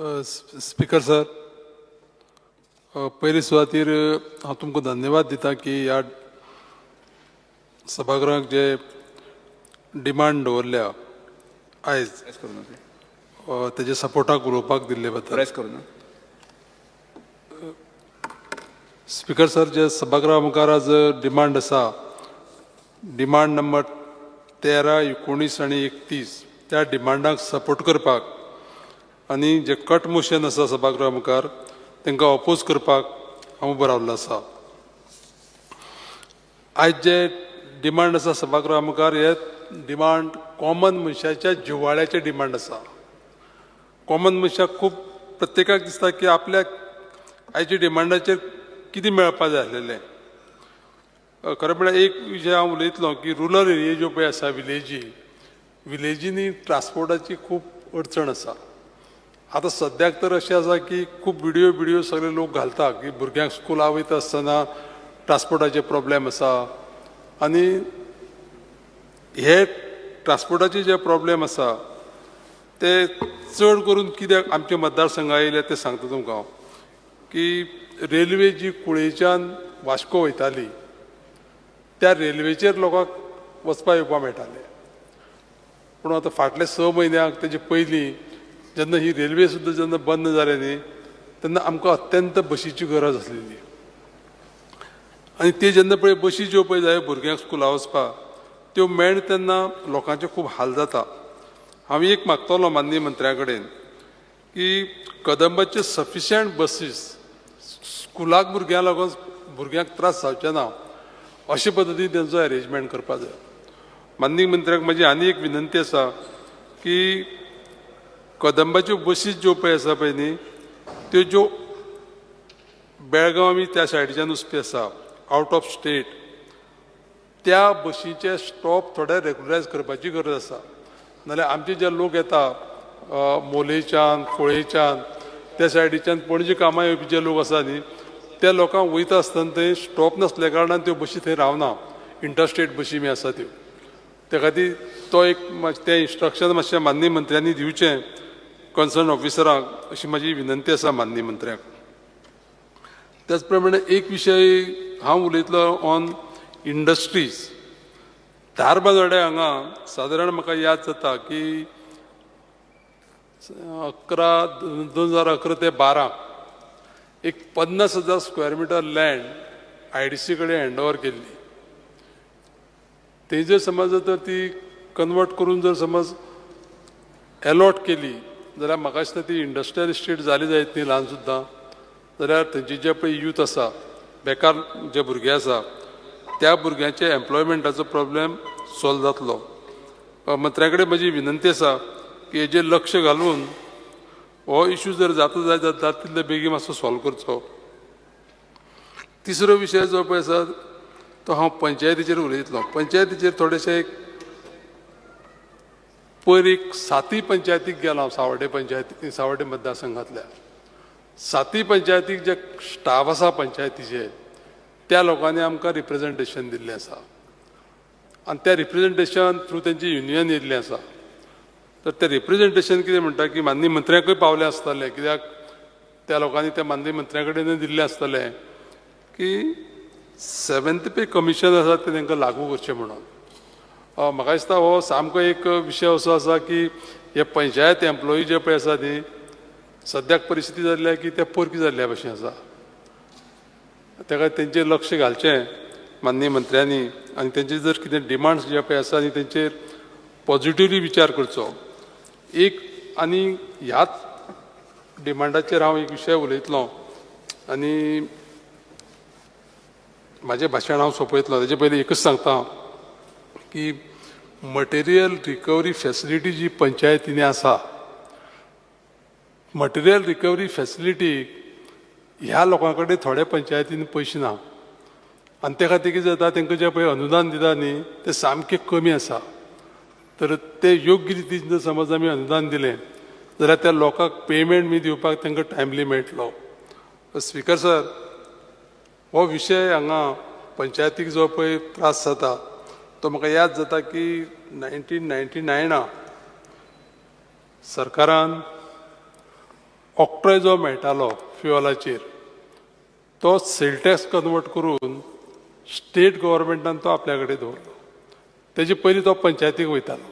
Speaker sir पयले सुवातेर हांव तुमकां धन्यवाद दिता की ह्या सभागृहाक जे डिमांड दवरल्या आयज। तेजे सपोर्टाक उलोवपाक दिल्ले बद्दल स्पीकर सर जे सभागृहा मुखार आज डिमांड आसा डिमांड नंबर तेरा एकोणीस आनी एकतीस त्या डिमांडाक सपोर्ट करपाक आनी जे कट मोशन आसा सभागृहा मुखार तांकां ऑपोज करपाक हांव उबो रावल्लो आसा. आयज जे डिमांड आसा सभागृहा मुखार हे डिमांड कॉमन मनशाच्या जिवाळ्याचे डिमांड आसा. कॉमन मनशाक खूब प्रत्येकाक दिसता की आपल्याक आयच्या डिमांडाचेर कितें मेळपाक जाय आसलेलें. खरें म्हळ्यार एक विशय हांव उलयतलो की रुरल एरिया ज्यो पळय आसा विलेजी विलेजींनी ट्रान्सपोर्टाची खूब अडचण आसा. आतां सद्याक तर अशें आसा की खूब विडियो बिडियो सगळे लोक घालता की भुरग्यांक स्कुला वयता आसतना ट्रान्सपोर्टाचे प्रॉब्लेम आसा आनी हे ट्रान्सपोर्टाचे जे प्रॉब्लेम आसा ते चड करून कित्याक आमच्या मतदारसंघा येयले ते सांगता तुमकां हांव. की रेल्वे जी कुळेच्यान वास्को वयताली त्या रेल्वेचेर लोकांक वचपा येवपा मेळटालें. पूण आतां फाटले स म्हयन्याक तेजे पयलीं जेन्ना ही रेल्वे सुद्दां जेन्ना बंद जाले न्ही तेन्ना आमकां अत्यंत बशीची गरज आसलेली आनी ते जेन्ना पळय बशी ज्यो पळय जाय भुरग्यांक स्कुला वचपाक त्यो मेळना तेन्ना लोकांचे खूब हाल जाता. हांव एक मागतलो माननीय मंत्र्या कडेन की कदंबाचे सफिशियंट बसीस स्कुलाक भुरग्यां लागून भुरग्यांक त्रास जावचे ना अशे पद्दतीन तेंचो अरेंजमेंट करपाक जाय. माननीय मंत्र्याक म्हजी आनी एक विनंती आसा की कदंबाच्यो बसीस ज्यो पळय आसा पळय न्ही त्यो ज्यो बेळगांव आमी त्या सायडीच्यान वचपी आसा आवट ऑफ स्टेट त्या बशीचे स्टॉप थोडे रेगुलरायज करपाची गरज आसा नाल्यार आमचे जे लोक येता मोलेच्यान खोळेच्यान त्या सायडीच्यान पणजे कामां येवपी जे लोक आसा न्ही त्या लोकांक वयता आसतना थंय स्टॉप नासल्या कारणान त्यो बशी थंय रावना. इंटरस्टेट बशी बी आसा त्यो. त्या खातीर तो एक मातशें तें इन्स्ट्रक्शन मातशें माननीय मंत्र्यांनी दिवचें. कन्सर्न ऑफिसरांक अशी म्हाजी विनंती आसा माननीय मंत्र्याक. त्याच प्रमाणे एक विशय हांव उलयतलो ऑन इंडस्ट्रीज धारबाजोड्या हांगा सादारण म्हाका याद जाता की अकरा दोन हजार अकरा ते बारा एक पन्नास हजार square metre land I D C कडेन हँड केल्ली तेजेर समज जर ती कन्वर्ट करून जर समज एलॉट केली जाल्यार म्हाका दिसता ती इंडस्ट्रियल इस्टेट जाली जायत न्ही ल्हान सुद्दां जाल्यार थंयचे जे पळय यूथ आसा बेकार जे भुरगे आसा त्या भुरग्यांचे एम्प्लॉयमेंटाचो प्रॉब्लेम सॉल्व जातलो. मंत्र्या कडेन म्हजी विनंती आसा की हेजेर लक्ष घालून हो इश्यू जर जाता जाय जाता जाता तितले बेगीन मातसो सॉल्व करचो. तिसरो विशय जो पळय आसा तो हांव पंचायतीचेर उलयतलो. पंचायतीचेर थोडेशे एक पयर एक साती पंचायतीक गेलो हांव सावड्डे पंचायती सावड्डे मतदारसंघातल्या. साती पंचायतीक जे स्टाफ आसा पंचायतीचे त्या लोकांनी आमकां रिप्रेझेंटेशन दिल्लें आसा आनी त्या रिप्रेझेंटेशन थ्रू तेंची युनियन येयल्लें आसा तर तें रिप्रेझेंटेशन कितें म्हणटा की माननीय मंत्र्याकूय पावलें आसतलें कित्याक त्या लोकांनी त्या माननीय मंत्र्या कडेन दिल्लें आसतलें की सेवेंथ पे कमिशन आसा तें तांकां लागू करचें म्हणून. म्हाका दिसता हो सामको एक विशय असो आसा की हे पंचायत एम्प्लॉई जे पळय आसा न्ही सद्याक परिस्थिती जाल्ल्या की ते परकी जाल्ल्या भशेन आसा. ताका तेंचेर लक्ष घालचें माननीय मंत्र्यांनी आनी तेंचे जर कितें डिमांड्स जे पळय आसा न्ही तेंचेर पॉझिटिव्हली विचार करचो. एक आनी ह्याच डिमांडाचेर हांव एक विशय उलयतलो आनी म्हाजें भाशण हांव सोंपयतलो ताजे पयलीं एकच सांगता की मटेरियल रिकवरी फेसिलिटी जी पंचायतीने आसा मटेरियल रिकवरी फेसिलिटी ह्या लोकां कडेन थोड्या पंचायतीन पयशे ना. आनी ते खातीर कितें जाता तांकां जें पळय अनुदान दिता न्ही तें सामकें कमी आसा तर ते योग्य रितीन जर समज आमी अनुदान दिलें जाल्यार त्या लोकांक पेमेंट बी दिवपाक तांकां टायमली मेळटलो स्पिकर सर हो विशय हांगा पंचायतीक जो पळय त्रास जाता तो म्हाका याद जाता की नायन्टीन नायन्टी नायना सरकारान ऑक्ट्रॉय जो मेळटालो फ्युअलाचेर तो सेल टॅक्स कन्वर्ट करून स्टेट गव्हर्मेंटान तो आपल्या कडेन दवरलो. तेजे पयलीं तो पंचायतीक वयतालो.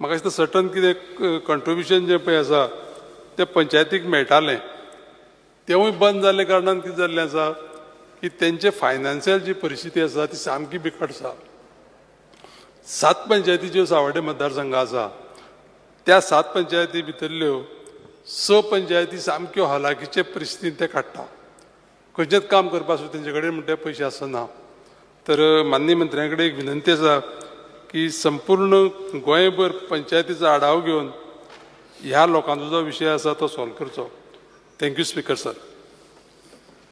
म्हाका दिसता सटन कितें कंट्रिब्युशन जें पळय आसा तें पंचायतीक मेळटालें तेवूय बंद जाल्ले कारणान कितें जाल्लें आसा की तेंचे फायनान्शियल जी परिस्थिती आसा ती सामकी बिकट आसा. सात पंचायतीच्यो सावडे सावड्डे मतदारसंघ आसा त्या सात पंचायती भितरल्यो स पंचायती सामक्यो हलाखीचे परिस्थितीन ते काडटा. खंयचेंच काम करपा सुद्दां तेंचे कडेन म्हणटा पयशे आसना. तर माननीय मंत्र्या कडेन एक विनंती आसा की संपूर्ण गोंयभर पंचायतीचो आढावो घेवन ह्या लोकांचो जो विशय आसा तो सॉल्व करचो. Thank you speaker sir.